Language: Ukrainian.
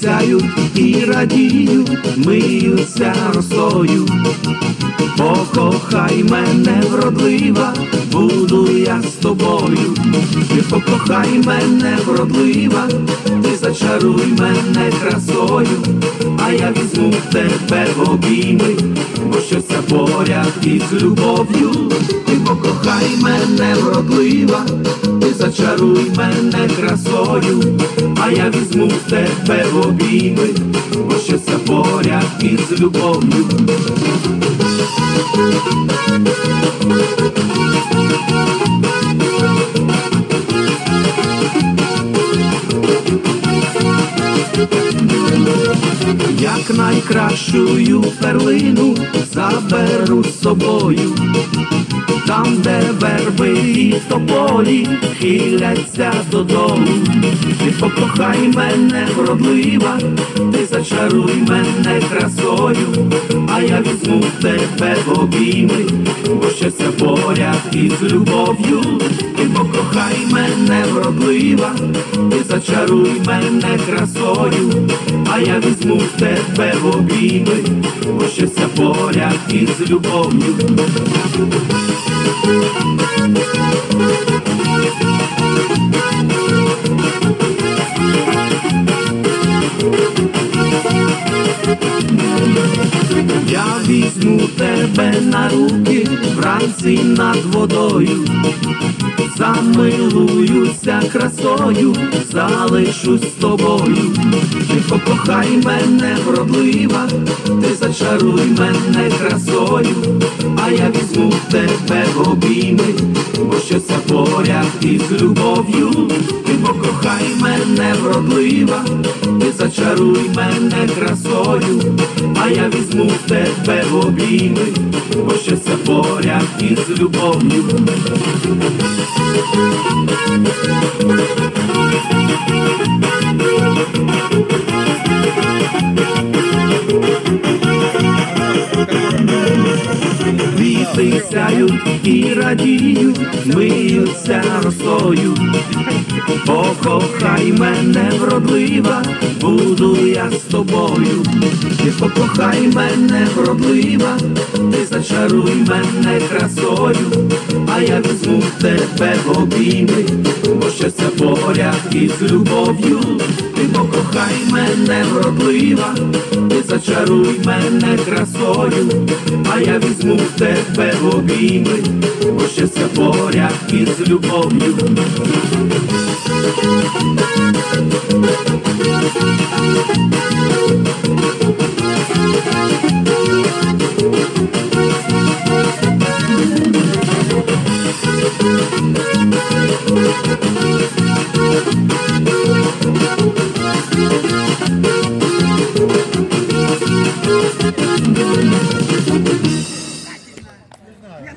Сяють і радіють, миються росою. Покохай мене вродлива, буду я з тобою. Ти покохай мене вродлива, ти зачаруй мене красою, а я візьму тебе в обійми, бо що це поряд із любов'ю. Ти покохай мене вродлива, ти зачаруй мене красою, а я візьму тебе в обійми, бо що це поряд із любов'ю. Найкращую перлину заберу з собою, там, де верби і тополі хиляться додому. Ти покохай мене вродлива, ти зачаруй мене красою, а я візьму тебе в обійми, бо ще поряд із любов'ю. Ти покохай мене вродлива, ти зачаруй мене красою, а я візьму тебе в обійми, бо ще поряд із любов'ю. Я візьму тебе на руки вранці над водою, замилуюся красою, залишусь з тобою. Ти покохай мене вродлива, ти зачаруй мене красою, а я обійми, бо що це поряд із любов'ю. Ти покохай мене вродлива, ти зачаруй мене красою, а я візьму в тебе в обійми, бо що це поряд із любов'ю. Квіти сяють і радіють, миються росою. Покохай мене вродлива, буду я з тобою. Покохай мене вродлива, ти зачаруй мене красою, а я візьму тебе в обійми, бо це поряд із любов'ю. Ти покохай мене вродлива, зачаруй мене красою, а я візьму в тебе обійми, бо ще щастя поряд із любов'ю.